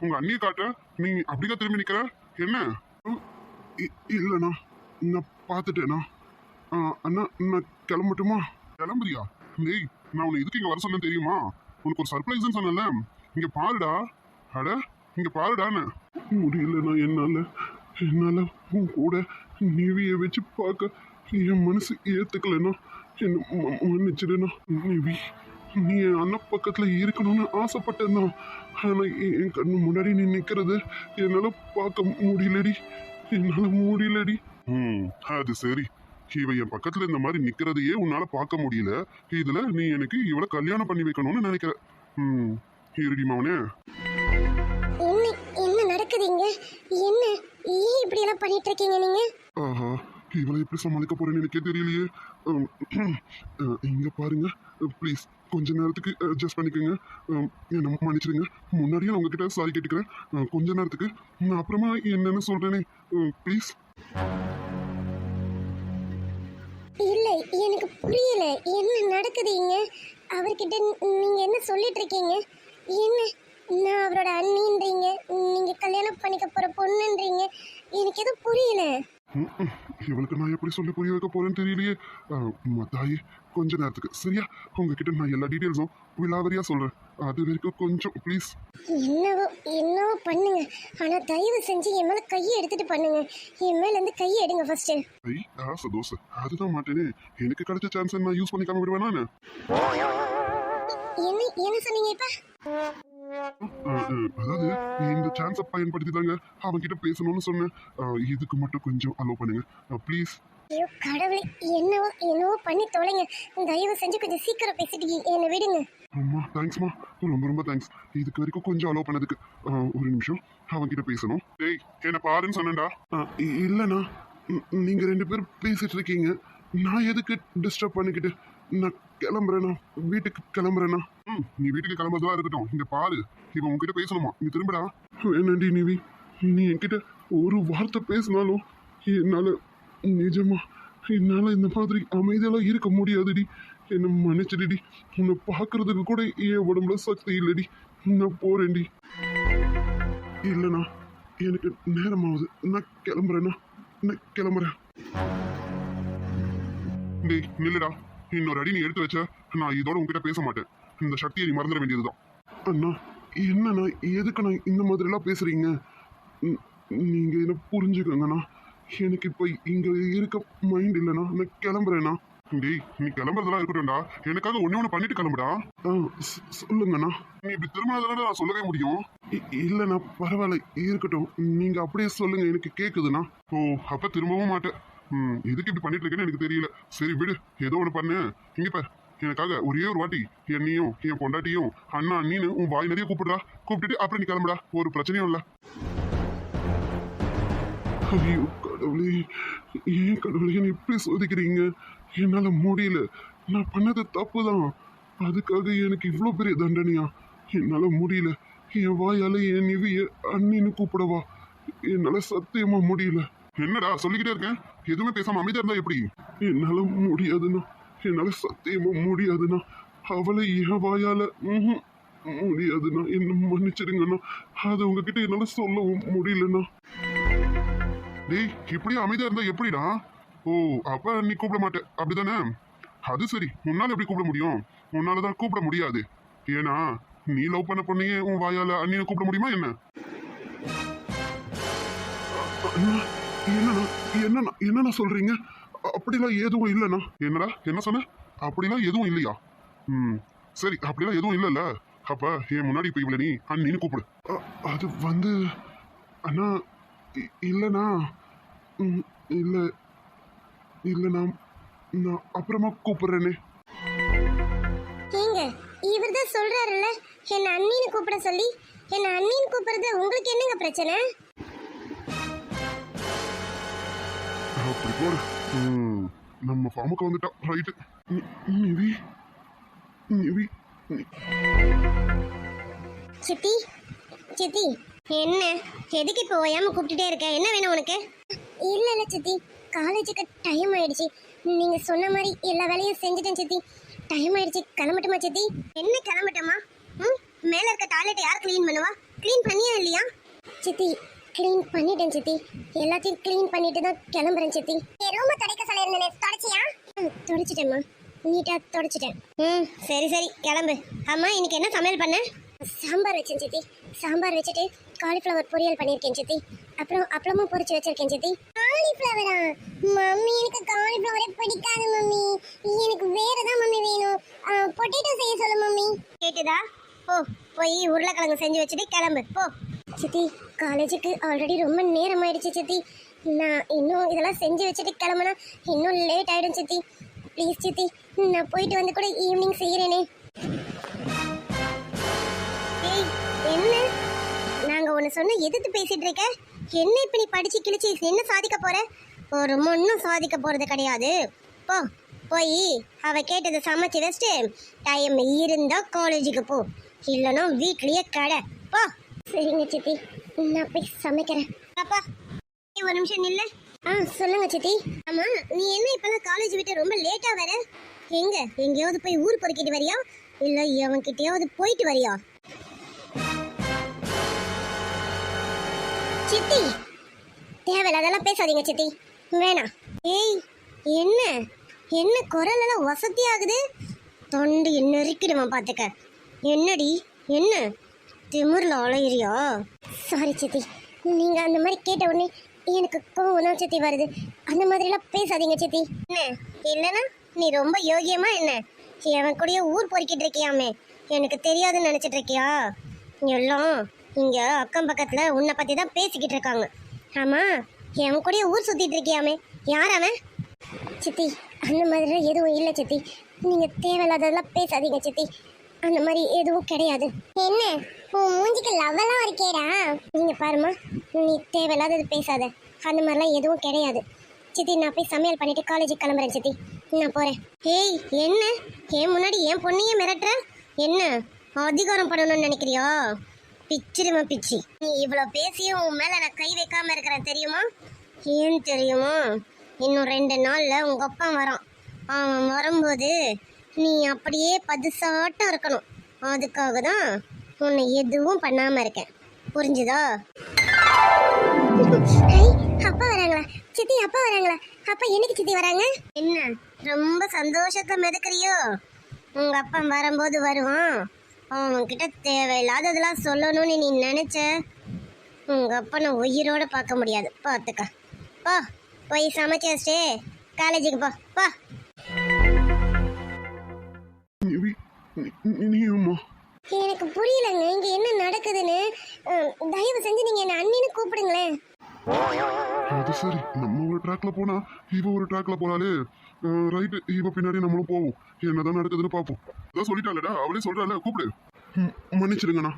உங்க அண்ணிய காட்ட நீ அப்படிதான் திரும்பி நிக்கிற? என்ன? இ- நான் பார்த்துட்டேண்ணா. அண்ணா நான் கிளம்பட்டுமா? கிளம்புறியா? டேய் நான் உன்னை எதுக்கு இங்கே வர சொன்னேன் தெரியுமா? உனக்கு ஒரு சர்ப்ரைஸ்னு சொன்னேன்ல. இங்கே பாருடா. அட இங்கே பாருடான்னு. முடியலண்ணா என்னால். என்னால் உன் கூட நிவியை வச்சு பார்க்க என் மனசு ஏற்றுக்கலண்ணா என்ன மன்னிச்சிடுண்ணா. நிவி. நீ என் அண்ணன் பக்கத்துல இருக்கணும்னு ஆசைப்பட்டேன்னா ஆனா எ- என் கண்ணு முன்னாடி நீ நிக்கிறது என்னால பார்க்க முடியலடி. என்னால முடியலடி. ம் அது சரி. இவ என் பக்கத்துல இந்த மாதிரி நிக்கிறதையே உன்னால பார்க்க முடியல. இதுல நீ எனக்கு இவளை கல்யாணம் பண்ணி வைக்கணும்னு நினைக்கிற. ம் இருடி மவனே. என்ன என்ன நடக்குதுங்க என்ன ஏன் இப்படி எல்லாம் பண்ணிட்டு இருக்கீங்க நீங்க? ஆஹா இவளை எப்படி சமாளிக்க போறேன்னு எனக்கே தெரியலையே. அம், இங்க பாருங்க. ப்ளீஸ் கொஞ்ச நேரத்துக்கு அட்ஜஸ்ட் பண்ணிக்கோங்க. என்ன என்னை மன்னிச்சிடுங்க. முன்னாடியே நான் உங்ககிட்ட சாரி கேட்டுக்கிறேன். கொஞ்ச நேரத்துக்கு. நான் அப்புறமா என்னன்னு சொல்றேனே. ப்ளீஸ் இல்லை எனக்கு புரியல. என்ன நடக்குது இங்க? அவர்கிட்ட நீங்கள் நீங்க என்ன சொல்லிட்டு இருக்கீங்க? என்ன? நான் அவரோட அண்ணின்றீங்க. நீங்க கல்யாணம் பண்ணிக்க போற பொண்ணுன்றீங்க. எனக்கு எதுவும் புரியல. இவளுக்கு நான் எப்படி சொல்லி புரிய வைக்க போறேன்னு தெரியலையே. தாயே கொஞ்ச நேரத்துக்கு. சரியா? உங்ககிட்ட நான் எல்லா டீட்டெயில்ஸும் விலாவரியா சொல்றேன். அது வரைக்கும் கொஞ்சம் ப்ளீஸ் என்னவோ என்னவோ பண்ணுங்க. ஆனா தயவு செஞ்சு என் மேல கையை எடுத்துட்டு பண்ணுங்க. என் மேல இருந்து கையை எடுங்க ஃபர்ஸ்ட் ஐ ஆசை தோசை அதுதான் மாட்டேனே. எனக்கு கிடைச்ச சான்ஸ் நான் யூஸ் பண்ணிக்காம விடுவேன் என்ன என்ன சொன்னீங்க இப்ப? அதாவது இந்த சான்ஸை பயன்படுத்தி தாங்க அவன்கிட்ட பேசணும்னு சொன்னேன். இதுக்கு மட்டும் கொஞ்சம் அலோவ் பண்ணுங்க. ப்ளீஸ் ஐயோ கடவுளே என்னவோ என்னவோ பண்ணி தொலைங்க. தயவு செஞ்சு கொஞ்சம் சீக்கிரம் பேசிட்டு என்னை விடுங்க. அம்மா தேங்க்ஸ்மா ரொம்ப ரொம்ப தேங்க்ஸ் இதுக்கு வரைக்கும் கொஞ்சம் அலோவ் பண்ணதுக்கு ஒரு நிமிஷம். அவன்கிட்ட பேசணும். டேய் என்ன பாருன்னு சொன்னேன்டா. இல்லைண்ணா. நீங்க ரெண்டு பேரும் பேசிட்டு இருக்கீங்க. நான் எதுக்கு டிஸ்டர்ப் பண்ணிக்கிட்டு நான் கிளம்புறேண்ணா வீட்டுக்கு கிளம்புறேண்ணா ம் நீ வீட்டுக்கு கிளம்புறதா இருக்கட்டும். இங்க பாரு. இவன் உன்கிட்ட பேசணுமா? நீ திரும்படா. வேணாண்டி நிவி. நீ என்கிட்ட ஒரு வார்த்தை பேசினாலும் என்னால் நிஜமா என்னால் இந்த மாதிரி அமைதியெல்லாம் இருக்க முடியாதுடி. என்ன மன்னிச்சிடுடி. உன்னை பார்க்கறதுக்கு கூட என் உடம்புல சக்தி இல்லைடி. நான் போறேன்டி. இல்லைண்ணா எனக்கு நேரமாகுது. நான் கிளம்புறேண்ணா நான் கிளம்புறேன். டேய் நில்லுடா. இன்னொரு அடி நீ எடுத்து வச்ச. நான் இதோட உன்கிட்ட பேச மாட்டேன். இந்த சக்தியை நீ மறந்துட வேண்டியதுதான். அண்ணா என்னண்ணா எதுக்குண்ணா இந்த மாதிரிலாம் பேசுறீங்க? ந- நீங்க என்ன புரிஞ்சுக்கோங்கண்ணா? எனக்கு இப்போ இங்க இருக்க மைண்ட் இல்லைண்ணா. நான் கிளம்புறேண்ணா. டேய் நீ கிளம்புறதெல்லாம் இருக்கட்டும்டா. எனக்காக ஒண்ணே ஒன்று பண்ணிட்டு கிளம்புடா. சொல்லுங்கண்ணா. நீ இப்படி திரும்பினதால நான் சொல்லவே முடியும்? இல்லைண்ணா பரவாயில்ல இருக்கட்டும். நீங்க அப்படியே சொல்லுங்க எனக்கு கேக்குதுண்ணா. ஓ அப்ப திரும்பவும் மாட்டேன். எதுக்கு இப்படி பண்ணிட்டு இருக்கேன்னு எனக்கு தெரியல. சரி விடு. ஏதோ ஒன்று பண்ணு. இங்க பார். எனக்காக ஒரே ஒரு வாட்டி என்னையும் என் பொண்டாட்டியும் அண்ணா அண்ணின்னு உன் வாய் நிறைய கூப்பிடுறா. கூப்பிட்டுட்டு அப்புறம் நீ கிளம்புடா. ஒரு பிரச்சனையும் இல்லை. ஐயோ கடவுளே. ஏன் கடவுளே என்னை இப்படி சோதிக்கிறீங்க? என்னால் முடியல. நான் பண்ணது தப்பு தான். அதுக்காக எனக்கு இவ்வளோ பெரிய தண்டனையா? என்னால் முடியல. என் வாயால் என் நிவிய அண்ணின்னு கூப்பிடவா? என்னால் சத்தியமாக முடியல. என்னடா சொல்லிக்கிட்டே இருக்கேன்? எதுவுமே பேசாம அமைதியா இருந்தா எப்படி? என்னால முடியாதுண்ணா. என்னால சத்தியமா முடியாதுண்ணா. அவளை என் வாயால முடியாதுண்ணா. என்ன மன்னிச்சிடுங்கண்ணா. அது உங்ககிட்ட என்னால சொல்லவும் முடியலண்ணா. டேய் இப்படியே அமைதியா இருந்தா எப்படிடா? ஓ அப்ப நீ கூப்பிட மாட்டேன் அப்படிதானே? அது சரி. உன்னால எப்படி கூப்பிட முடியும்? உன்னால தான் கூப்பிட முடியாது. ஏன்னா நீ லவ் பண்ண பொண்ணையே உன் வாயால அண்ணியை கூப்பிட முடியுமா என்ன? என்னண்ணா என்னண்ணா என்னண்ணா சொல்றீங்க? அப்படிலாம் எதுவும் இல்லைண்ணா. என்னடா என்ன சொன்ன? அப்படிலாம் எதுவும் இல்லையா? ம் சரி அப்படிலாம் எதுவும் இல்லைல்ல. அப்ப என் முன்னாடி இப்ப இவ்வளோ நீ அண்ணின்னு கூப்பிடு. அது வந்து அண்ணா இல்லைண்ணா. ம், இல்லை இல்லைண்ணா. நான் அப்புறமா கூப்பிடுறேனே. ஏங்க இவர் தான் சொல்றாருல்ல என்ன அண்ணின்னு கூப்பிட சொல்லி என்ன அண்ணின்னு கூப்பிடுறது உங்களுக்கு என்னங்க பிரச்சனை? நம்ம ஃபார்முக்கு வந்துட்டா. ரைட்டு நிவி நிவி சித்தி சித்தி. என்ன? எதுக்கு இப்போ ஓயாம கூப்பிட்டுட்டே இருக்க? என்ன வேணும் உனக்கு? இல்ல இல்ல சித்தி. காலேஜுக்கு டைம் ஆயிடுச்சு. நீங்க சொன்ன மாதிரி எல்லா வேலையும் செஞ்சுட்டேன் சித்தி. டைம் ஆயிடுச்சு. கிளம்பட்டுமா சித்தி? என்ன கிளம்பட்டமா? ம்? மேல இருக்க டாய்லெட் யார் க்ளீன் பண்ணுவா? க்ளீன் பண்ணியா இல்லையா? சித்தி க்ளீன் பண்ணிட்டேன் சித்தி. எல்லாத்தையும் க்ளீன் பண்ணிட்டு தான் கிளம்புறேன் சித்தி. ரூம துடைக்க சொல்லியிருந்தேன். தொடச்சியா? தொடச்சிட்டேம்மா. நீட்டாக தொடச்சிட்டேன். ம் சரி சரி. கிளம்பு. அம்மா இன்னைக்கு என்ன சமையல் பண்ண? சாம்பார் வச்சேன் சித்தி. சாம்பார் வச்சுட்டு காலிஃப்ளவர் பொரியல் பண்ணியிருக்கேன் சித்தி. அப்புறம் அப்பளமும் பொரிச்சு வச்சிருக்கேன் சித்தி. காலிஃப்ளவரா மம்மி எனக்கு காலிஃப்ளவரே பிடிக்காது மம்மி. எனக்கு வேற தான் மம்மி வேணும். பொட்டேட்டோ செய்ய சொல்லு மம்மி. கேட்டுதா? போ போய் உருளைக்கிழங்கு செஞ்சு வச்சுட்டு கிளம்பு. போ. சித்தி காலேஜுக்கு ஆல்ரெடி ரொம்ப நேரம் ஆயிடுச்சு சித்தி. நான் இன்னும் இதெல்லாம் செஞ்சு வச்சுட்டு கிளம்புனா இன்னும் லேட் ஆயிடும் சித்தி. ப்ளீஸ் சித்தி நான் போயிட்டு வந்து கூட ஈவினிங் செய்கிறேனே ஏய் என்ன? நாங்கள் ஒன்று சொன்ன எதிர்த்து பேசிட்டு இருக்க. என்ன இப்போ நீ படிச்சு கிழிச்சு என்ன சாதிக்க போற? ஒரு ஒன்றும் சாதிக்க போகிறது கிடையாது. போ போய் அவ கேட்டதை சமைச்சு வச்சுட்டு டைம் இருந்தால் காலேஜுக்கு போ. இல்லைன்னா வீட்லேயே கடை. போ. சரிங்க சித்தி. நான் போய் சமைக்கிறேன். அப்பா ஒரு நிமிஷம் நில்ல. ஆ சொல்லுங்க சித்தி. ஆமா நீ என்ன இப்பெல்லாம் காலேஜ் விட்டு ரொம்ப லேட்டா வர? எங்க? எங்கேயாவது போய் ஊர் பொறுக்கிட்டு வரியா? இல்ல எவன்கிட்டயாவது போயிட்டு வரியா? சித்தி தேவையில்லாதெல்லாம் பேசாதீங்க சித்தி. வேணாம் ஏய் என்ன? என்ன குரல் எல்லாம் வசதி ஆகுது தொண்டு நெருக்கிடுவான் பார்த்துக்க என்னடி? என்ன? திமுறில் அலையிறியா? சாரி சித்தி. நீங்கள் அந்த மாதிரி கேட்ட உடனே எனக்கு கோவம் தான் சித்தி வருது. அந்த மாதிரிலாம் பேசாதீங்க சித்தி. என்ன? இல்லைன்னா நீ ரொம்ப யோகியமா என்ன? எவன் கூடயே ஊர் பொறுக்கிட்டு இருக்கியாமே. எனக்கு தெரியாதுன்னு நினச்சிட்டு இருக்கியா? எல்லாம் இங்கே அக்கம் பக்கத்தில் உன்னை பற்றி தான் பேசிக்கிட்டு இருக்காங்க. ஆமாம் எவன் கூடயே ஊர் சுற்றிட்டு இருக்கியாமே. யார் அவன்? சித்தி அந்த மாதிரிலாம் எதுவும் இல்லை சித்தி. நீங்கள் தேவையில்லாததெல்லாம் பேசாதீங்க சித்தி. அந்த மாதிரி எதுவும் கிடையாது. என்ன? உன் மூஞ்சிக்கு லவ்வெல்லாம் இருக்கேடா. நீங்க பாருமா நீ தேவையில்லாதது பேசாத. அந்த மாதிரிலாம் எதுவும் கிடையாது. சித்தி நான் போய் சமையல் பண்ணிட்டு காலேஜுக்கு கிளம்புறேன் சித்தி. நான் போறேன். ஏய் என்ன? ஏன் முன்னாடி என் பொண்ணையே மிரட்டுற? என்ன? அதிகாரம் பண்ணணும்னு நினைக்கிறியா? பிச்சிருமா பிச்சி. நீ இவ்வளோ பேசியும் உன் மேலே நான் கை வைக்காம இருக்கிறேன் தெரியுமா? ஏன் தெரியுமா? இன்னும் ரெண்டு நாளில் உங்கள் அப்பா வரான். அவன் வரும்போது நீ அப்படியே பதுசாட்டம் இருக்கணும். அதுக்காக தான் உன்னை எதுவும் பண்ணாம இருக்கேன். புரிஞ்சுதா? அப்பா வராங்களா? சித்தி அப்பா வராங்களா? அப்பா என்னைக்கு சித்தி வராங்க? என்ன ரொம்ப சந்தோஷத்தை மிதக்கிறியோ? உங்க அப்பா வரும்போது வருவான். அவன்கிட்ட தேவையில்லாததெல்லாம் சொல்லணும்னு நீ நினைச்ச? உங்க அப்பனை உயிரோட பார்க்க முடியாது. பார்த்துக்க போ போய் சமைச்சு காலேஜுக்கு போ. போ. நீயுமா எனக்கு புரியலங்க. இங்க என்ன நடக்குதுன்னு தயவு செஞ்சு நீங்க என்ன அண்ணின்னு கூப்பிடுங்களேன். அது சரி. நம்ம ஒரு ட்ராக்ல போனா இவ ஒரு ட்ராக்ல போனாலே ரைட்டு இவ பின்னாடி நம்மளும் போவோம். என்னதான் நடக்குதுன்னு பார்ப்போம். அதான் சொல்லிட்டாளடா. அவளே சொல்றாள் கூப்பிடு. மன்னிச்சிடுங்கண்ணா.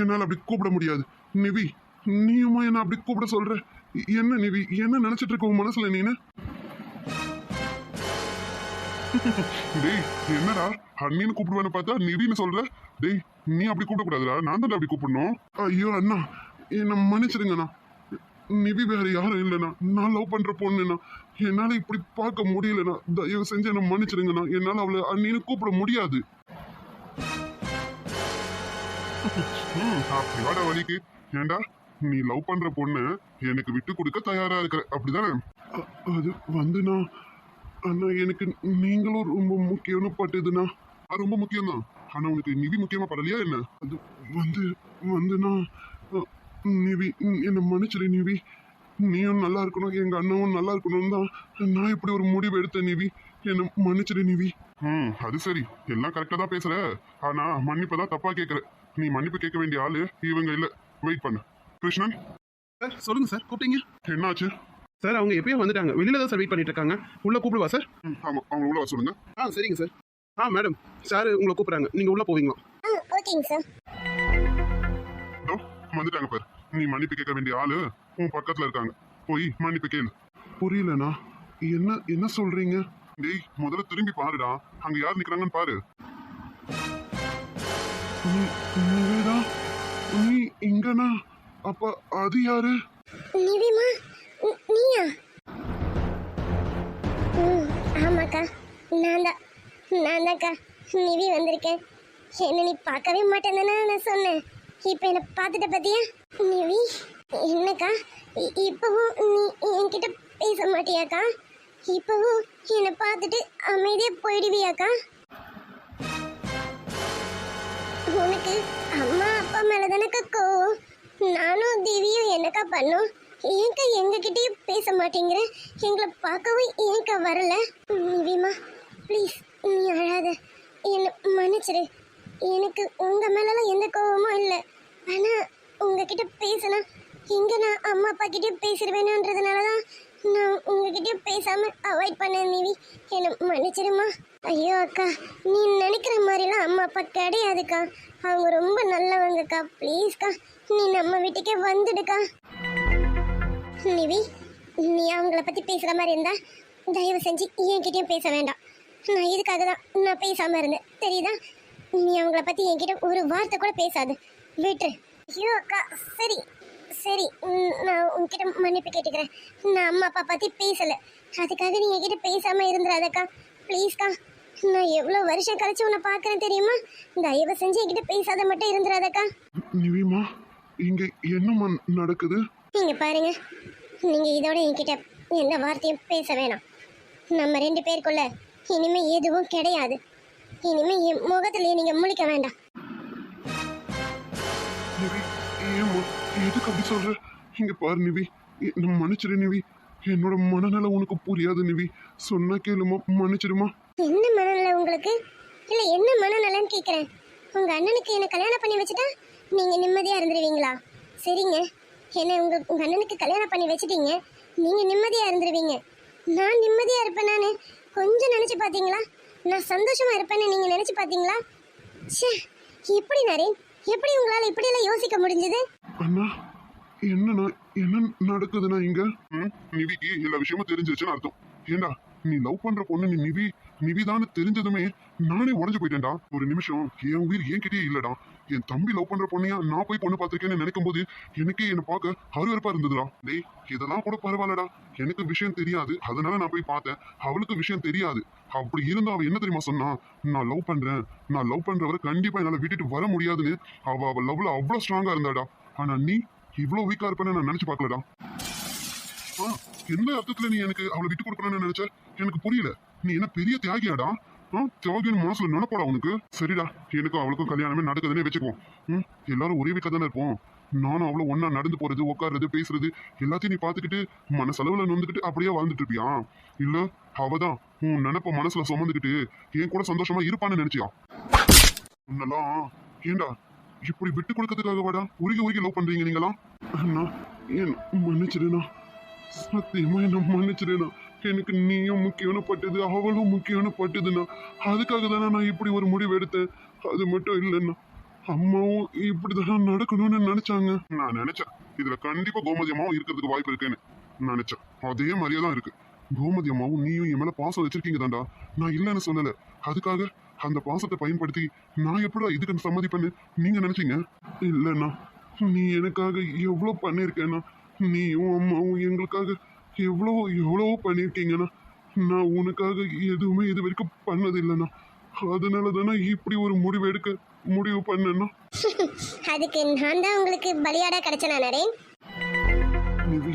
என்னால் அப்படி கூப்பிட முடியாது. நிவி நீயுமா என்ன அப்படி கூப்பிட சொல்ற? என்ன நிவி? என்ன நினைச்சிட்டு இருக்க உன் மனசுல நீனு? டேய் என்னடா? அண்ணின்னு கூப்பிடுவேன்னு பார்த்தா நிதின்னு சொல்ற? டேய் நீ அப்படி கூப்பிடக்கூடாதுடா. நான் தான் அப்படி கூப்பிடணும். ஐயோ அண்ணா என்ன மன்னிச்சிடுங்கண்ணா. நிவி வேற யாரும் இல்லைண்ணா. நான் லவ் பண்ற பொண்ணுண்ணா. என்னால இப்படி பார்க்க முடியலண்ணா. தயவு செஞ்சு என்ன மன்னிச்சிடுங்கண்ணா. என்னால அவளை அண்ணின்னு கூப்பிட முடியாது. ம், அப்படி வாடா வழிக்கு ஏண்டா நீ லவ் பண்ற பொண்ணு எனக்கு விட்டு கொடுக்க தயாரா இருக்கிற. அப்படிதானே? அது அது வந்துண்ணா. அண்ணா எனக்கு நீங்களும் ரொம்ப முக்கியம்னு பட்டுதுண்ணா. ரொம்ப முக்கியம்தான். ஆனா உனக்கு நிவி முக்கியமா படலையா என்ன? அது வந்து வந்துண்ணா நிவி என்னை மன்னிச்சிடு நிவி. நீயும் நல்லா இருக்கணும் எங்க அண்ணாவும் நல்லா இருக்கணும் தான் நான் இப்படி ஒரு முடிவு எடுத்தேன் நிவி. என்னை மன்னிச்சிடு நிவி. ம் அது சரி. எல்லாம் கரெக்டா தான் பேசுற. ஆனா மன்னிப்பு தான் தப்பா கேக்குற. நீ மன்னிப்பு கேட்க வேண்டிய ஆளு இவங்க இல்ல. வெயிட் பண்ணு. கிருஷ்ணன்? சார் சொல்லுங்க சார் கூப்பிட்டீங்க. என்னாச்சு? சார் அவங்க எப்பயும் வந்துட்டாங்க. வெளியில தான் சார் வெயிட் பண்ணிட்டு இருக்காங்க. உள்ள கூப்பிடுவா சார் ம், ஆமா. அவங்க உள்ள வர சொல்லுங்க. ஆ சரிங்க சார் ஆ மேடம் சார் உங்களை கூப்பிடுறாங்க. நீங்க உள்ள போவீங்களா? ஆ ஓகேங்க சார் இதோ, வந்துட்டாங்க பாரு. நீ மன்னிப்பு கேட்க வேண்டிய ஆளு. உன் பக்கத்துல இருக்காங்க. போய் மன்னிப்பு கேளு. புரியலண்ணா. என்ன என்ன சொல்றீங்க? டேய் முதல்ல திரும்பி பாருடா. அங்க யார் நிக்கிறாங்கன்னு பாரு. நீ நிவேதா நீ இங்கனா அப்ப அது யாரு? நிவிமா? நீயா? ம் ஆமாக்கா. நான் தான் நான் தான்க்கா நிவி வந்திருக்கேன் என்ன நீ பார்க்கவே மாட்டேன்னு நான் சொன்னேன். இப்போ என்னை பார்த்துட்ட பார்த்தியா நிவி என்னக்கா? இ- நீ என்கிட்ட பேச மாட்டியாக்கா? இப்போவும் என்னை பார்த்துட்டு அமைதியாக போயிடுவியாக்கா? உனக்கு அம்மா அப்பா மேலே தானக்கா கோவம்? நானும் திவியும் என்னக்கா பண்ணோம்? ஏன்க்கா எங்ககிட்டயும் பேச மாட்டேங்கிற? எங்களை பார்க்கவும் ஏன்க்கா வரல. நிவிமா ப்ளீஸ் நீ அழாத. என்னை மன்னிச்சிடு எனக்கு உங்கள் மேலலாம் எந்த கோபமும் இல்லை. ஆனால் உங்ககிட்ட பேசினா எங்கே நான் அம்மா அப்பா கிட்டயும் பேசிடுவேணுன்றதுனால தான் நான் உங்ககிட்டயும் பேசாமல் அவாய்ட் பண்ணேன் நிவி. என்னை மன்னிச்சிடுமா ஐயோ அக்கா நீ நினைக்கிற மாதிரிலாம் அம்மா அப்பா கிடையாதுக்கா. அவங்க ரொம்ப நல்லவங்கக்கா. ப்ளீஸ்க்கா நீ நம்ம வீட்டுக்கே வந்துடுக்கா. நிவி நீ அவங்கள பத்தி பேசுற மாதிரி இருந்தா தயவு செஞ்சு என்கிட்டயும் பேச வேண்டாம். நான் இதுக்காக தான் நான் பேசாம இருந்தேன். தெரியுதா? நீ அவங்கள பத்தி என்கிட்ட ஒரு வார்த்தை கூட பேசாது. விட்டுரு. ஐயோ அக்கா சரி சரி நான் உன்கிட்ட மன்னிப்பு கேட்டுக்கிறேன். நான் அம்மா அப்பா பத்தி பேசல. அதுக்காக நீ என்கிட்ட பேசாம இருந்துடாதக்கா ப்ளீஸ்க்கா நான் எவ்வளோ வருஷம் கழிச்சு உன்னை பார்க்கறேன் தெரியுமா? தயவு செஞ்சு என்கிட்ட பேசாத மட்டும் இருந்துடாதக்கா நிவிமா இங்க என்னம்மா நடக்குது? நீங்க பாருங்க. நீங்க இதோட என்கிட்ட எந்த வார்த்தையும் பேச வேணாம். நம்ம ரெண்டு பேருக்குள்ள இனிமே எதுவும் கிடையாது. இனிமே என் முகத்திலேயே நீங்க முழிக்க வேண்டாம். எதுக்கு அப்படி சொல்ற? இங்க பாரு நிவி என்ன மன்னிச்சிடு நிவி. என்னோட மனநல உனக்கு புரியாது நிவி. சொன்னா கேளுமா மன்னிச்சிடுமா? என்ன மனநல உங்களுக்கு? இல்ல என்ன மனநலன்னு கேக்குறேன்? உங்க அண்ணனுக்கு என்ன கல்யாணம் பண்ணி வச்சுட்டா நீங்க நிம்மதியா இருந்துருவீங்களா? சரிங்க. என்ன உங்க உங்க அண்ணனுக்கு கல்யாணம் பண்ணி வச்சுட்டீங்க. நீங்க நிம்மதியா இருந்துருவீங்க. நான் நிம்மதியா இருப்பேன் நானு. கொஞ்சம் நினைச்சு பாத்தீங்களா? நான் சந்தோஷமா இருப்பேன்னு நீங்க நினைச்சு பாத்தீங்களா? ச்சே எப்படி நரேன்? எப்படி உங்களால இப்படி எல்லாம் யோசிக்க முடிஞ்சது? அண்ணா என்னண்ணா என்ன நடக்குதுண்ணா இங்க? நிவிக்கு எல்லா விஷயமும் தெரிஞ்சிருச்சுன்னு அர்த்தம். ஏண்டா நீ லவ் பண்ற பொண்ணு நீ நிவி நிவிதான்னு தெரிஞ்சதுமே நானே உடஞ்சு போயிட்டேன்டா. ஒரு நிமிஷம் என் உயிர் என்கிட்டயே இல்லடா. என் தம்பி லவ் பண்ற பொண்ணையா நான் போய் பொண்ணு பார்த்திருக்கேன்னு நினைக்கும் போது எனக்கே என்னை பார்க்க அருவருப்பா இருந்ததுடா. டேய் இதெல்லாம் கூட பரவாயில்லடா. எனக்கு விஷயம் தெரியாது. அதனால நான் போய் பார்த்தேன். அவளுக்கு விஷயம் தெரியாது. அப்படி இருந்தா அவ என்ன தெரியுமா சொன்னா நான் லவ் பண்றேன். நான் லவ் பண்றவரை கண்டிப்பா என்னால விட்டுட்டு வர முடியாதுன்னு. அவ அவ லவ்ல அவ்வளவு ஸ்ட்ராங்கா இருந்தாடா. ஆனா நீ இவ்வளவு வீக்கா இருப்பேன்னு நான் நினைச்சு பார்க்கலடா. ஆ, எந்த அர்த்தத்துல நீ எனக்கு அவளை விட்டு கொடுக்கணும்னு நினைச்ச? எனக்கு புரியல. நீ என்ன பெரிய தியாகியாடா? ஆ தியாகின்னு மனசுல நினைப்போடா உனக்கு? சரிடா எனக்கும் அவளுக்கும் கல்யாணமே நடக்குதுன்னே வச்சுக்குவோம் ம் எல்லாரும் ஒரே வீட்டில் தானே இருப்போம். நானும் அவ்வளோ ஒன்றா நடந்து போறது உட்காறது பேசுறது எல்லாத்தையும் நீ பார்த்துக்கிட்டு மனசளவுல நொந்துக்கிட்டு அப்படியே வாழ்ந்துட்டு இருப்பியா? இல்ல அவதான் உன் நினைப்ப மனசுல சுமந்துக்கிட்டு என் கூட சந்தோஷமா இருப்பான்னு நினச்சியா? உன்னெல்லாம் ஏண்டா இப்படி விட்டு கொடுக்கறதுக்காக வாடா? உருகி உருகி லவ் பண்ணுறீங்க நீங்களாம்? அண்ணா என் மன்னிச்சிடுண்ணா. சத்தியமா என்ன மன்னிச்சிடுண்ணா. எனக்கு நீயும் முக்கியம்னு பட்டது அவளும் முக்கியம்னு பட்டதுண்ணா அதுக்காக தானே நான் இப்படி ஒரு முடிவு எடுத்தேன். அது மட்டும் இல்லைண்ணா. அம்மாவும் இப்படிதான் நடக்கணும்னு நினைச்சாங்க. நான் நினைச்சேன். இதுல கண்டிப்பா கோமதி அம்மாவும் இருக்கிறதுக்கு வாய்ப்பு இருக்குன்னு நினைச்சேன். அதே மாதிரியே தான் இருக்கு. கோமதி அம்மாவும் நீயும் என் மேல பாசம் வச்சிருக்கீங்க தாண்டா நான் இல்லைன்னு சொல்லல. அதுக்காக அந்த பாசத்தை பயன்படுத்தி நான் எப்படா இதுக்கு சம்மதிப்பேன்னு நீங்க நினைச்சீங்க? இல்லைண்ணா. நீ எனக்காக எவ்வளோ பண்ணியிருக்கேண்ணா நீயும் அம்மாவும் எங்களுக்காக எவ்வளோ எவ்வளவோ பண்ணியிருக்கீங்கண்ணா நான் உனக்காக எதுவுமே இது வரைக்கும் பண்ணது இல்லைண்ணா அதனால தானே இப்படி ஒரு முடிவு எடுக்க முடிவு பண்ணேண்ணா அதுக்கு நான் தான் உங்களுக்கு பலியாடா கிடைச்சனா நரேன் நிவி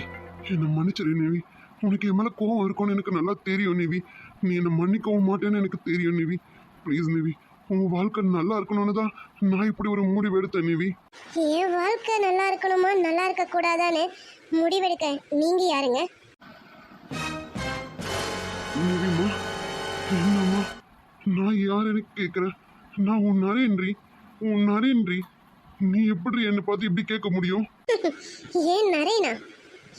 என்னை மன்னிச்சிரு நிவி. உனக்கு என் மேலே கோவம் இருக்கும்னு எனக்கு நல்லா தெரியும் நிவி. நீ என்னை மன்னிக்கவும் மாட்டேன்னு எனக்கு தெரியும் நிவி. ப்ளீஸ் நிவி உன் வாழ்க்கை நல்லா இருக்கணும்னு தான் நான் இப்படி ஒரு முடிவு எடுத்தேன் நிவி. என் வாழ்க்கை நல்லா இருக்கணுமா நல்லா இருக்க கூடாதான்னு முடிவெடுக்க நீங்க யாருங்க? நான் யாருன்னு கேட்குறேன் நான் உன் நரேன்றி உன் நரேன்றி நீ எப்படி என்னை பார்த்து இப்படி கேட்க முடியும்? ஏன் நரேனா?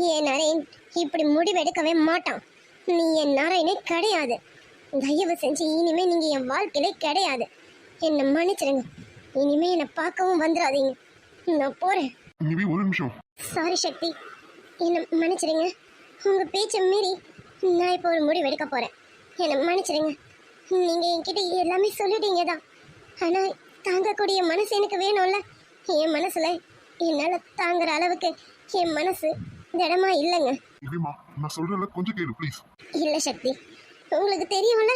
ஏன் நரேன்? இப்படி முடிவெடுக்கவே மாட்டான். நீ என் நரேனே கிடையாது. தயவு செஞ்சு இனிமே நீங்க என் வாழ்க்கையில கிடையாது. என்னை மன்னிச்சிடுங்க இனிமே என்னை பார்க்கவும் வந்துடாதீங்க நான் போறேன். நிவி ஒரு நிமிஷம். சாரி சக்தி. என்னை மன்னிச்சிடுங்க உங்க பேச்சை மீறி நான் இப்போ ஒரு முடிவு எடுக்க போறேன். என்னை மன்னிச்சிடுங்க நீங்க என்கிட்ட எல்லாமே சொல்லிட்டீங்க தான். ஆனா தாங்கக்கூடிய மனசு எனக்கு வேணும்ல. என் மனசுல என்னால தாங்குற அளவுக்கு என் மனசு திடமா இல்லைங்க. நிவிமா நான் சொல்றேன்ல கொஞ்சம் கேளு ப்ளீஸ் இல்ல சக்தி. உங்களுக்கு தெரியும்ல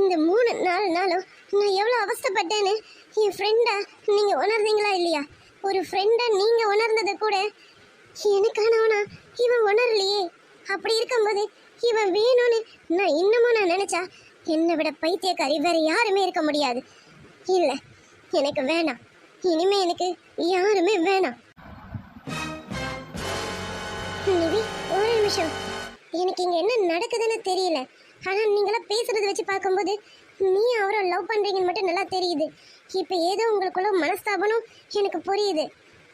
இந்த மூணு நாலு நாளும் நான் எவ்வளோ அவஸ்தைப்பட்டேன்னு என் ஃப்ரெண்டா நீங்கள் உணர்ந்தீங்களா இல்லையா? ஒரு ஃப்ரெண்டா நீங்கள் உணர்ந்ததை கூட எனக்கானவனா இவன் உணரலையே. அப்படி இருக்கும்போது இவன் வேணும்னு நான் இன்னமும் நான் நினைச்சா என்னை விட பைத்தியக்காரி வேற யாருமே இருக்க முடியாது. இல்லை எனக்கு வேணாம். இனிமே எனக்கு யாருமே வேணாம். நிவி ஒரு நிமிஷம். எனக்கு இங்க என்ன நடக்குதுன்னு தெரியல. ஆனா நீங்களாம் பேசுறது வச்சு பார்க்கும்போது நீ அவரை லவ் பண்றீங்கன்னு மட்டும் நல்லா தெரியுது. இப்போ ஏதோ உங்களுக்குள்ள மனஸ்தாபனம் எனக்கு புரியுது.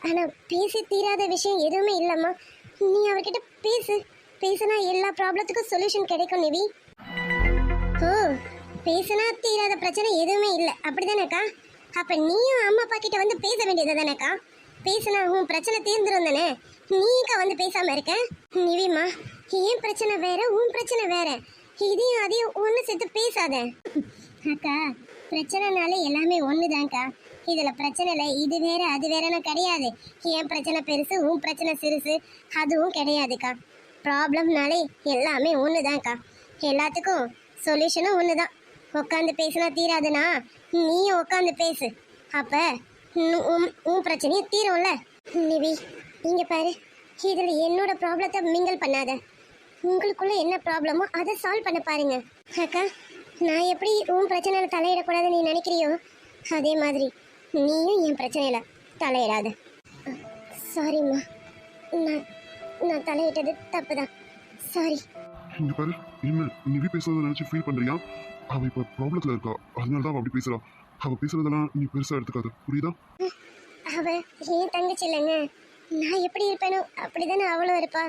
ஆனா பேசி தீராத விஷயம் எதுவுமே இல்லம்மா நீ அவர்கிட்ட பேசு. பேசுனா எல்லா ப்ராப்ளத்துக்கும் சொல்யூஷன் கிடைக்கும் நிவி. ஓ பேசினா தீராத பிரச்சனை எதுவுமே இல்லை. அப்படிதானேக்கா அப்போ நீயும் அம்மா அப்பா கிட்ட வந்து பேச வேண்டியது தானேக்கா பேசினா உன் பிரச்சனை தீர்ந்துரும் தானே? நீக்கா வந்து பேசாமல் இருக்க? நிவிமா ஏன் பிரச்சனை வேற உன் பிரச்சனை வேற? இதையும் அதையும் ஒன்று சேர்த்து பேசாத. அக்கா பிரச்சனைனால எல்லாமே ஒண்ணுதான்க்கா இதில் பிரச்சனை இல்லை இது வேற அது வேறன்னு கிடையாது. என் பிரச்சனை பெருசு உன் பிரச்சனை சிறுசு அதுவும் கிடையாதுக்கா. ப்ராப்ளம்னாலே எல்லாமே ஒண்ணுதான்க்கா எல்லாத்துக்கும் சொல்யூஷனும் ஒன்று தான் உட்காந்து பேசினா தீராதுனா நீயும் உட்காந்து பேசு. அப்போ உன் உன்- பிரச்சனையும் தீரும்ல. நிவி நீங்கள் பாரு. இதில் என்னோட ப்ராப்ளத்தை மிங்கல் பண்ணாத. உங்களுக்குள்ள என்ன ப்ராப்ளமோ அதை சால்வ் பண்ண பாருங்க. அக்கா நான் எப்படி உன் பிரச்சனையில் தலையிடக்கூடாதுன்னு நீ நினைக்கிறியோ? அதே மாதிரி நீயும் என் பிரச்சனையில் தலையிடாத. சாரிம்மா நான் நான் தலையிட்டது தப்பு தான் சாரி இங்க பாரு என்ன நிவி பேசுறத நினைச்சு ஃபீல் பண்றியா? அவ இப்ப ப்ராப்ளத்துல இருக்கா. அதனால தான் அவ அப்படி பேசுறா. அவ பேசுறதெல்லாம் நீ பெருசா எடுத்துக்காத. புரியுதா? அவ ஏன் தங்கச்சி இல்லைங்க? நான் எப்படி இருப்பேனோ அப்படிதானே அவளும் இருப்பா.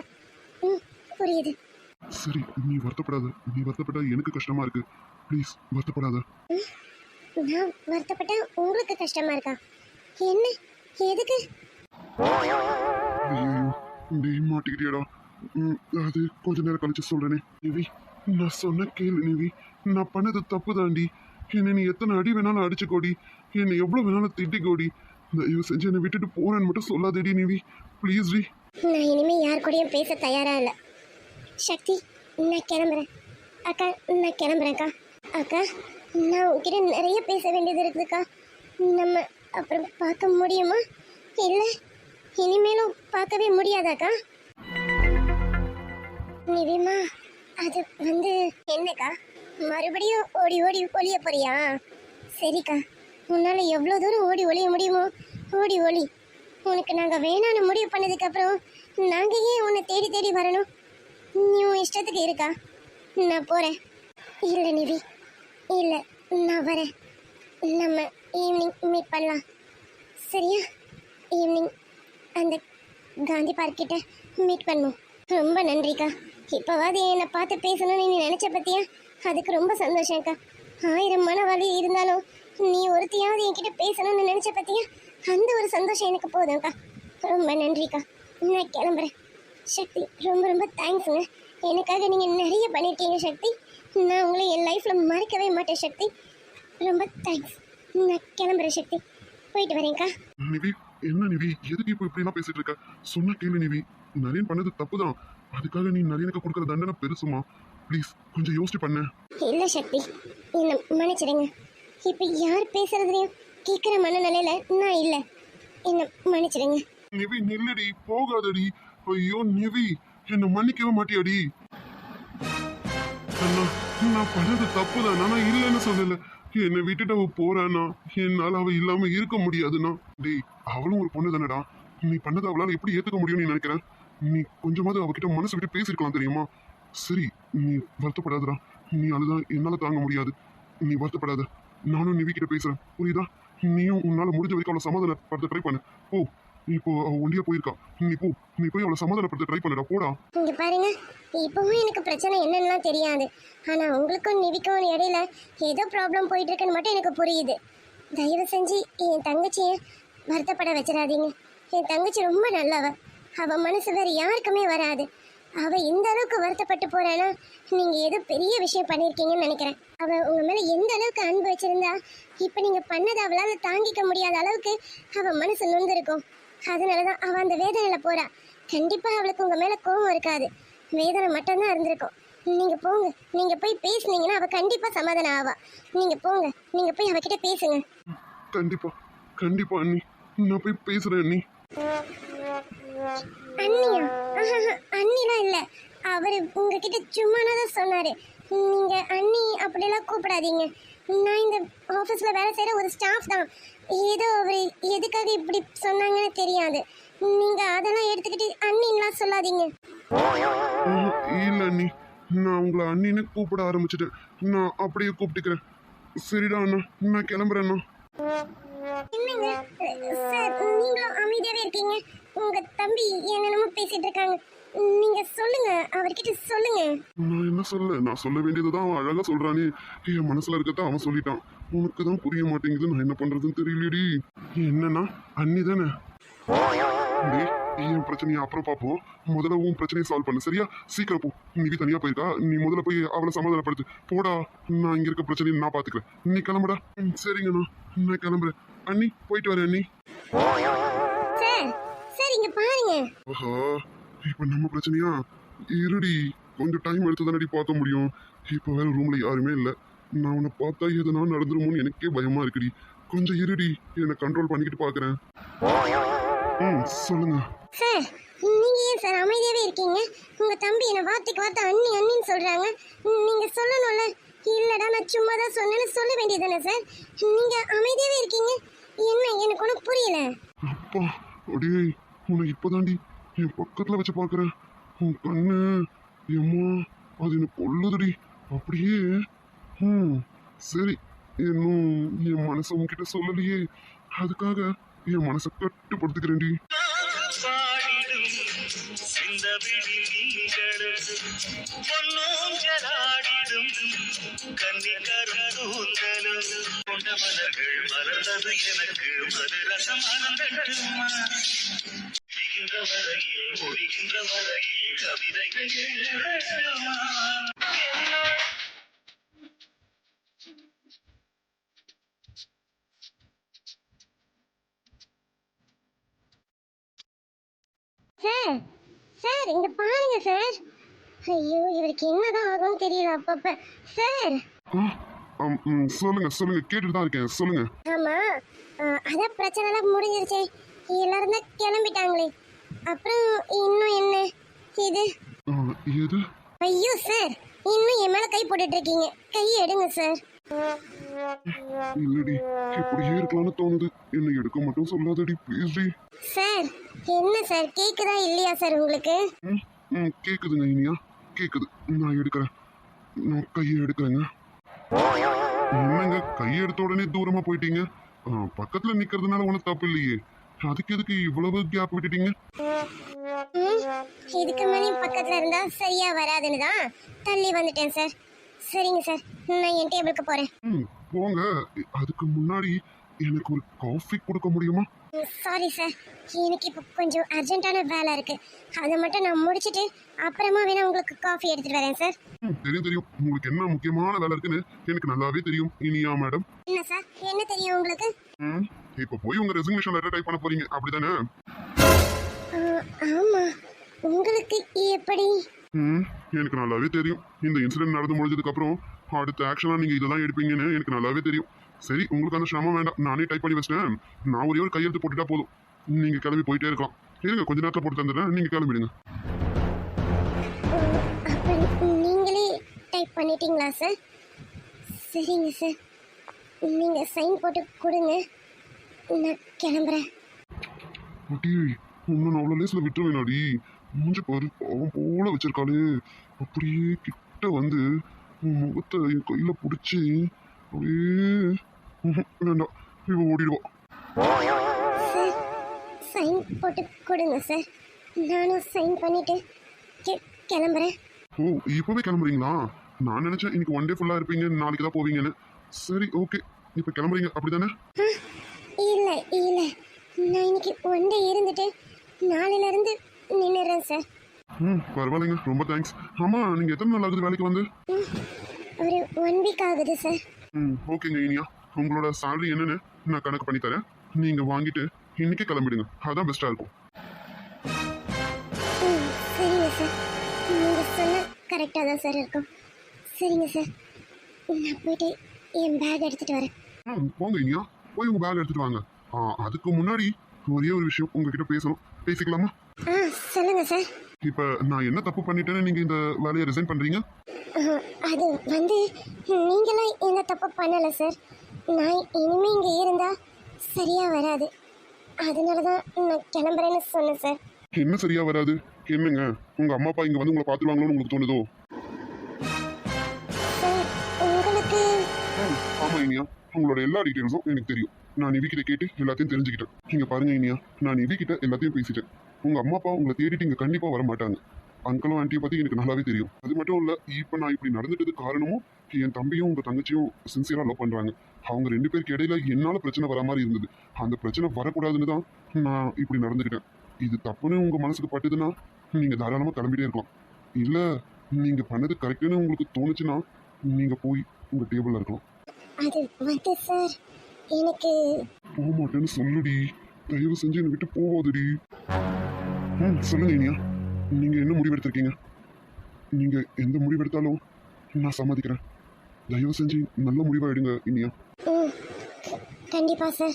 ம் புரியுது. சரி நீ வருத்தப்படாத. நீ வருத்தப்பட்டா எனக்கு கஷ்டமா இருக்கு. ப்ளீஸ் வருத்தப்படாத. நான் வருத்தப்பட்டா உங்களுக்கு கஷ்டமா இருக்கா? என்ன எதுக்கு? ஐயோ டேய் மாட்டிக்கிட்டியாடா. அது கொஞ்ச நேரம் கழிச்சு சொல்றேனே. நிவி நான் சொன்ன கேளு நிவி. நான் பண்ணது தப்பு தாண்டி. என்னை நீ எத்தனை அடி வேணாலும் அடிச்சுக்கோடி. என்னை எவ்வளவு வேணாலும் திட்டிக்கோடி. தயவு செஞ்சு என்னை விட்டுட்டு போறேன்னு மட்டும் சொல்லாதேடி நிவி. Please D. நான் இனிமே யார் கூடயும் பேச தயாரா இல்லை. சக்தி நான் கிளம்புறேன். அக்கா நான் கிளம்புறேன்க்கா அக்கா. நான் உங்ககிட்ட நிறைய பேச வேண்டியது இருக்குதுக்கா நம்ம அப்புறம் பார்க்க முடியுமா? இல்லை இனிமேலும் பார்க்கவே முடியாதாக்கா நிவிமா அது வந்து என்னக்கா? மறுபடியும் ஓடி ஓடி ஒளிய போறியா? சரிக்கா உன்னால எவ்வளோ தூரம் ஓடி ஒளிய முடியுமோ ஓடி ஒளி. உனக்கு நாங்கள் வேணான்னு முடிவு பண்ணதுக்கு அப்புறம் நாங்கள் ஏன் உன்னை தேடி தேடி வரணும்? நீ உன் இஷ்டத்துக்கு இருக்கா? நான் போகிறேன் இல்லை நிவி இல்லை நான் வரேன். நம்ம ஈவினிங் மீட் பண்ணலாம். சரியா? ஈவினிங் அந்த காந்தி பார்க்கிட்ட மீட் பண்ணுவோம் ரொம்ப நன்றிக்கா. இப்போவாது என்னை பார்த்து பேசணும்னு நீ நினச்ச பத்தியா? அதுக்கு ரொம்ப சந்தோஷம்க்கா ஆயிரம் மன வலி இருந்தாலும் நீ ஒருத்தையாவது என்கிட்ட பேசணும்னு நினச்ச பத்தியா? அந்த ஒரு சந்தோஷம் எனக்கு போதும்க்கா ரொம்ப நன்றிக்கா. நான் கிளம்புறேன். சக்தி ரொம்ப ரொம்ப தேங்க்ஸுங்க எனக்காக நீங்கள் நிறைய பண்ணியிருக்கீங்க சக்தி. நான் உங்களை என் லைஃப்பில் மறக்கவே மாட்டேன் சக்தி. ரொம்ப தேங்க்ஸ் நான் கிளம்புறேன் சக்தி. போயிட்டு வரேன்க்கா நிவி என்ன நிவி? எதுக்கு இப்போ இப்படிலாம் பேசிட்டு இருக்க? சொன்ன கேளு நிவி. நரேன் பண்ணது தப்பு தான் அதுக்காக நீ நரேனுக்கு கொடுக்குற தண்டனை பெருசுமா? ப்ளீஸ் கொஞ்சம் யோசிச்சு பண்ண. இல்லை சக்தி என்னை மன்னிச்சிடுங்க. இப்போ யார் பேசுறதுலையும் கேட்குற மனநிலையில நான் இல்லை. என்னை மன்னிச்சிடுங்க. நிவி நில்லடி போகாதடி. ஐயோ நிவி என்ன மன்னிக்கவே மாட்டியாடி. அண்ணா நான் பண்ணது தப்பு தான் நான் இல்லைன்னு சொல்லல. என்னை விட்டுட்டு அவ போறானா? என்னால அவ இல்லாம இருக்க முடியாதுண்ணா. டேய் அவளும் ஒரு பொண்ணு தானடா நீ பண்ணதை அவளால எப்படி ஏத்துக்க முடியும்னு நீ நினைக்கிற? நீ கொஞ்சமாவது அவகிட்ட மனசு விட்டு பேசியிருக்கலாம் தெரியுமா? சரி நீ வருத்தப்படாதடா. நீ அதுதான் என்னால் தாங்க முடியாது. நீ வருத்தப்படாத. நானும் நிவி கிட்ட பேசுறேன். புரியுதா? நீயும் உன்னால முடிஞ்ச வரைக்கும் அவளை சமாதானப்படுத்த ட்ரை பண்ணு. போ. இப்போ அவ ஒண்டியா போயிருக்கா. நீ போ. நீ போய் அவளை சமாதானப்படுத்த ட்ரை பண்ணடா. போடா. இங்க பாருங்க. இப்பவும் எனக்கு பிரச்சனை என்னன்னா தெரியாது. ஆனா உங்களுக்கும் நிவிக்கும் இடையில ஏதோ ப்ராப்ளம் போயிட்டு இருக்குன்னு மட்டும் எனக்கு புரியுது. தயவு செஞ்சு என் தங்கச்சியை வருத்தப்பட வச்சிடாதீங்க. என் தங்கச்சி ரொம்ப நல்லவ. அவ மனசு வேற யாருக்குமே வராது. அவ இந்த அளவுக்கு வருத்தப்பட்டு போறானா? நீங்க ஏதோ பெரிய விஷயம் பண்ணிருக்கீங்கன்னு நினைக்கிறேன். அவ உங்க மேல எந்த அளவுக்கு அன்பு வச்சிருந்தா இப்ப நீங்க பண்ணதை அவளால தாங்கிக்க முடியாத அளவுக்கு அவ மனசு நொந்திருக்கும். அதனாலதான் அவ அந்த வேதனையில போறா. கண்டிப்பா அவளுக்கு உங்க மேல கோவம் இருக்காது. வேதனை மட்டும்தான் இருந்திருக்கும். நீங்க போங்க. நீங்க போய் பேசுனீங்கன்னா அவ கண்டிப்பா சமாதானம் ஆவா. நீங்க போங்க. நீங்க போய் அவகிட்ட பேசுங்க. கண்டிப்பா. கண்டிப்பா அண்ணி. நான் போய் பேசுறேன் அண்ணி. அண்ணியா? அண்ணிலாம் இல்ல. அவரு உங்ககிட்ட சும்மானா தான் சொன்னாரு. நீங்க அண்ணி அப்படிலாம் கூப்பிடாதீங்க. நான் இந்த ஆஃபீஸில் வேலை செய்கிற ஒரு ஸ்டாஃப் தான். ஏதோ அவர் எதுக்காக இப்படி சொன்னாங்கன்னு தெரியாது. நீங்க அதெல்லாம் எடுத்துக்கிட்டு அண்ணின்லாம் சொல்லாதீங்க. இல்ல அண்ணி. நான் உங்களை அண்ணின்னு கூப்பிட ஆரம்பிச்சிட்டேன். நான் அப்படியே கூப்பிட்டுக்கிறேன். சரிடா அண்ணா. நான் கிளம்புறேன் அண்ணா. என்னங்க? சார் நீங்களும் அமைதியாவே இருக்கீங்க. உங்க தம்பி என்னென்னமோ பேசிட்டு இருக்காங்க. நீங்க சொல்லுங்க அவர்கிட்ட சொல்லுங்க. நான் என்ன சொல்ல நான் சொல்ல வேண்டியதுதான் அவன் அழகா சொல்றானே. என் மனசுல இருக்கத அவன் சொல்லிட்டான். உனக்கு தான் புரிய மாட்டேங்குது நான் என்ன பண்றதுன்னு தெரியலடி. என்னன்னா அண்ணி தானே. டேய், என் பிரச்சனையை அப்புறம் பார்ப்போம் முதல்ல உன் பிரச்சனையை சால்வ் பண்ணு சரியா? சீக்கிரம் போ. நீ தனியா போயிருக்கா? நீ முதல்ல போய் அவளை சமாதானப்படுத்து. போடா. நான் இங்க இருக்க பிரச்சனையை நான் பாத்துக்கிறேன். நீ கிளம்புடா. ம், சரிங்கண்ணா. நான் கிளம்புறேன். அண்ணி போயிட்டு வரேன் அண்ணி. சார் இங்க பாருங்க. ஆஹா இப்போ நம்ம பிரச்சனையா? இருடி கொஞ்சம் டைம் எடுத்து தானடி பார்க்க முடியும். இப்போ வேற ரூம்ல யாருமே இல்லை. நான் உன்னை பார்த்தா எதனா நடந்துருமோன்னு எனக்கே பயமா இருக்குடி. கொஞ்சம் இருடி என்னை கண்ட்ரோல் பண்ணிக்கிட்டு பார்க்கறேன். ம் சொல்லுங்க. சார் நீங்க ஏன் சார் அமைதியாவே இருக்கீங்க? உங்க தம்பி என்ன வார்த்தைக்கு வார்த்தை அண்ணி அண்ணின்னு சொல்றாங்க. நீங்க சொல்லணும்ல. இல்லடா நான் சும்மா தான் சொன்னேன்னு சொல்ல வேண்டியதானே சார்? நீங்க அமைதியாவே இருக்கீங்க. என்ன எனக்கு ஒன்றும் புரியல. அப்பா அடே உன்னை இப்போதாண்டி என் பக்கத்துல வச்சு பார்க்கறேன். உன் கண்ணு எம்மா அது எனக்கு கொல்லுதுடி. அப்படியே ம் சரி. இன்னும் என் மனசை உன்கிட்ட சொல்லலையே. அதுக்காக என் மனசை கட்டுப்படுத்திக்கிறேன்டி. மலர்ந்தது எனக்கு மதுரசம் அனந்தட்டுமா முடிகின்ற வரையில் முடிகின்ற வரையில் கவிதைகள் எழுதட்டுமா? சார் சார் இங்க பாருங்க சார். ஐயோ இவருக்கு என்னதான் ஆகும்னு தெரியல அப்பப்ப. சார். சொல்லுங்க சொல்லுங்க கேட்டுட்டு தான் இருக்கேன் சொல்லுங்க. ஆமா அதான் பிரச்சனைலாம் முடிஞ்சிருச்சே. எல்லாரும் தான் கிளம்பிட்டாங்களே. அப்புறம் இன்னும் என்ன? இது? எது ஐயோ சார். இன்னும் என் மேல கை போட்டுட்டு இருக்கீங்க கை எடுங்க சார். இல்லடி இப்படியே இருக்கலாம்னு தோணுது. என்னை எடுக்க மட்டும் சொல்லாதடி ப்ளீஸ் டி. சார் என்ன சார்? கேக்குதா இல்லையா சார் உங்களுக்கு? ம் கேக்குதுங்க இனியா. கேக்குது. நான் எடுக்கிறேன். நான் கையை எடுக்கிறேங்க. என்னங்க கையை எடுத்த உடனே தூரமா போயிட்டீங்க? பக்கத்துல நிக்கிறதுனால ஒன்றும் தப்பு இல்லையே. அதுக்கு எதுக்கு இவ்வளவு கேப் விட்டுட்டீங்க? இதுக்கு மேலேயும் பக்கத்துல இருந்தா சரியா வராதுன்னு தான் தள்ளி வந்துட்டேன் சார் சரிங்க சார் நான் என் டேபிளுக்கு போறேன். ம் போங்க. அதுக்கு முன்னாடி எனக்கு ஒரு காஃபி கொடுக்க முடியுமா? சாரி சார் எனக்கு இப்போ கொஞ்சம் அர்ஜென்ட்டான வேலை இருக்கு. அதை மட்டும் நான் முடிச்சிட்டு அப்புறமா வேணா உங்களுக்கு காஃபி எடுத்துட்டு வரேன் சார் தெரியும் தெரியும். உங்களுக்கு என்ன முக்கியமான வேலை இருக்குன்னு எனக்கு நல்லாவே தெரியும். இனியா மேடம் என்ன சார் என்ன தெரியும் உங்களுக்கு? இப்போ போய் உங்க ரெசிக்னேஷன் லெட்டர் டைப் பண்ண போறீங்க. அப்படிதானே? ஆமா. உங்களுக்கு எப்படி? ம் எனக்கு நல்லாவே தெரியும். இந்த இன்சிடென்ட் நடந்து முடிஞ்சதுக்கு அப்புறம் அடுத்த ஆக்ஷனா நீங்க இதெல்லாம் எடுப்பீங்கன்னு எனக்கு நல்லாவே தெரியும். சரி உங்களுக்கு அந்த சிரமம் வேண்டாம். நானே டைப் பண்ணி வச்சிட்டேன். நான் ஒரே ஒரு கையெழுத்து போட்டுட்டா போதும். நீங்க கிளம்பி போயிட்டே இருக்கலாம். இருங்க கொஞ்ச நேரத்தில் போட்டு தந்துடுறேன். நீங்க கிளம்பிடுங்க. நீங்களே டைப் பண்ணிட்டீங்களா சார் சரிங்க சார் நீங்க சைன் போட்டு கொடுங்க. நான் கிளம்புறேன். அடி உன்னை அவ்வளோ லேசில் விட்டுருவேனாடி. மூஞ்சி பாரு பாவம் போல வச்சிருக்காளே. அப்படியே கிட்ட வந்து உன் முகத்தை என் கையில் பிடிச்சி அப்படியே வேண்டாம் இவ ஓடிடுவா. சைன் போட்டு கொடுங்க சார். நானும் சைன் பண்ணிட்டு கிளம்புறேன். ஓ இப்போவே கிளம்புறீங்களா? நான் நினைச்சேன் இன்னைக்கு ஒன் டே ஃபுல்லாக இருப்பீங்க நாளைக்கு தான் போவீங்கன்னு. சரி ஓகே இப்போ கிளம்புறீங்க அப்படிதானே இல்லை இல்லை. நான் இன்னைக்கு ஒன் டே இருந்துட்டு நாளையில இருந்து நின்றுறேன் சார் ம் பரவாயில்லைங்க. ரொம்ப தேங்க்ஸ் ஆமாம் நீங்கள் எத்தனை நாள் ஆகுது வேலைக்கு வந்து? ம், ஒரு ஒன் வீக் ஆகுது சார் ம் ஓகேங்க இனியா. உங்களோட salary என்னன்னு நான் கணக்கு பண்ணி தரேன். நீங்கள் வாங்கிட்டு இன்னைக்கே கிளம்பிடுங்க. அதான் பெஸ்ட்டாக இருக்கும். ம் சரிங்க சார் நீங்கள் சொன்ன கரெக்டாக தான் சார் இருக்கும். சரிங்க சார் நான் போயிட்டு என் பேக் எடுத்துகிட்டு வரேன். ஆ போங்க இனியா. போய் உங்க பேக் எடுத்துட்டு வாங்க. அதுக்கு முன்னாடி ஒரே ஒரு விஷயம் உங்ககிட்ட பேசணும். பேசிக்கலாமா? ஆ சொல்லுங்கள் சார். இப்போ நான் என்ன தப்பு பண்ணிட்டேன்னு நீங்க இந்த வேலையை ரிசைன் பண்றீங்க? அஹ், அது வந்து நீங்களாம் எந்த தப்பு பண்ணலை சார். நான் இனிமே இங்கே இருந்தா சரியா வராது. அதனால தான் நான் கிளம்புறேன்னு சொன்னேன் சார். என்ன சரியா வராது? என்னங்க? உங்க அம்மா அப்பா இங்க வந்து உங்களை பாத்துருவாங்களோன்னு உங்களுக்கு தோணுதோ? இனியா உங்களோட எல்லா டீட்டெயில்ஸும் எனக்கு தெரியும். நான் நிவிக்கிட்ட கேட்டு எல்லாத்தையும் தெரிஞ்சுக்கிட்டேன். நீங்க பாருங்க இனியா நான் நிவிக்கிட்ட எல்லாத்தையும் பேசிட்டேன். உங்க அம்மா அப்பா உங்களை தேடிட்டு இங்க கண்டிப்பா வர மாட்டாங்க. அங்கிளும் ஆண்டியை பத்தி எனக்கு நல்லாவே தெரியும். அது மட்டும் இல்ல இப்ப நான் இப்படி நடந்துட்டது காரணமும் என் தம்பியும் உங்க தங்கச்சியும் சின்சியரா லவ் பண்றாங்க. அவங்க ரெண்டு பேருக்கு இடையில என்னால பிரச்சனை வர மாதிரி இருந்தது. அந்த பிரச்சனை வரக்கூடாதுன்னு தான் நான் இப்படி நடந்துக்கிட்டேன். இது தப்புன்னு உங்க மனசுக்கு பட்டுதுன்னா நீங்க தாராளமா கிளம்பிட்டே இருக்கலாம். இல்ல நீங்க பண்ணது கரெக்டுன்னு உங்களுக்கு தோணுச்சுன்னா நீங்க போய் உங்க டேபிள்ல இருக்கலாம். அது வந்து சார். எனக்கு போக மாட்டேன்னு சொல்லுடி. தயவு செஞ்சு என்னை விட்டு போகாதடி. ம் சொல்லுங்க இனியா. நீங்க என்ன முடிவெடுத்திருக்கீங்க? நீங்க எந்த முடிவெடுத்தாலும் நான் சம்மதிக்கிறேன். தயவு செஞ்சு நல்ல முடிவா எடுங்க இனியா. ம் க- கண்டிப்பா சார்.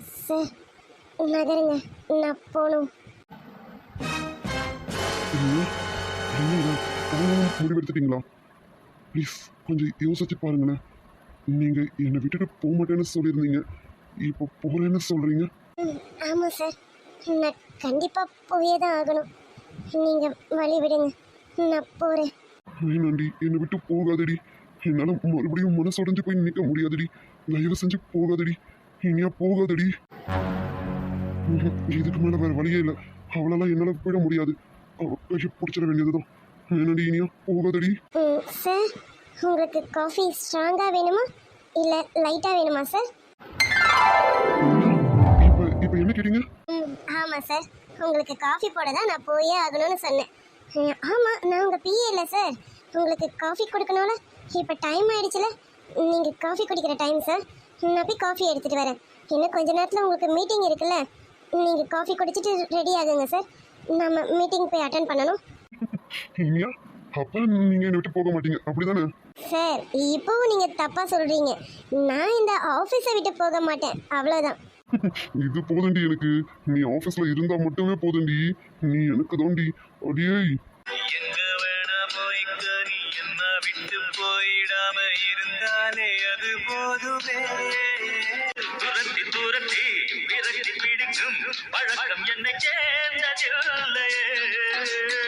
சார் நகருங்க நான் போகணும். முடிவெடுத்துட்டீங்களா? ப்ளீஸ் கொஞ்சம் யோசிச்சு பாருங்களேன். நீங்க என்னை விட்டுட்டு போக மாட்டேன்னு சொல்லியிருந்தீங்க. இப்போ போறேன்னு சொல்றீங்க? ஆமாம் சார். நான் கண்டிப்பாக போயே தான் ஆகணும். நீங்கள் வழி விடுங்க. நான் போகிறேன் வேணாண்டி என்னை விட்டு போகாதடி. என்னால மறுபடியும் மனசுடைஞ்சு போய் நிக்க முடியாதடி. தயவு செஞ்சு போகாதடி. இனியா போகாதடி. இதுக்கு மேல வேற வழியே இல்லை. அவளால என்னால போயிட முடியாது. அவ கையை பிடிச்சிட வேண்டியதுதான். வேணாண்டி இனியா போகாதடி. சார். உங்களுக்கு காஃபி ஸ்ட்ராங்காக வேணுமா? இல்லை லைட்டாக வேணுமா சார் இப்ப இப்ப என்ன கேட்டீங்க? ம் ஆமாம் சார் உங்களுக்கு காஃபி போட தான் நான் போயே ஆகணும்னு சொன்னேன். ஆமாம் நான் உங்கள் பிஏ இல்லை சார் உங்களுக்கு காஃபி கொடுக்கணும்ல? இப்போ டைம் ஆயிடுச்சுல. நீங்கள் காஃபி குடிக்கிற டைம் சார் நான் போய் காஃபி எடுத்துகிட்டு வரேன். இன்னும் கொஞ்ச நேரத்தில் உங்களுக்கு மீட்டிங் இருக்குல்ல. நீங்கள் காஃபி குடிச்சிட்டு ரெடி ஆகுங்க சார் நம்ம மீட்டிங் போய் அட்டன் பண்ணணும். இனியா அப்ப நீங்க என்னை விட்டு போக மாட்டீங்க. அப்படிதானே? சார் இப்போவும் நீங்க தப்பா சொல்றீங்க. நான் இந்த ஆபீஸை விட்டு போக மாட்டேன். அவ்வளவுதான். இது போதண்டி எனக்கு. நீ ஆபீஸ்ல இருந்தா மட்டுமே போதண்டி நீ எனக்கு தோண்டி அடியே. பழக்கம் என்னை சேர்ந்ததில்லையே.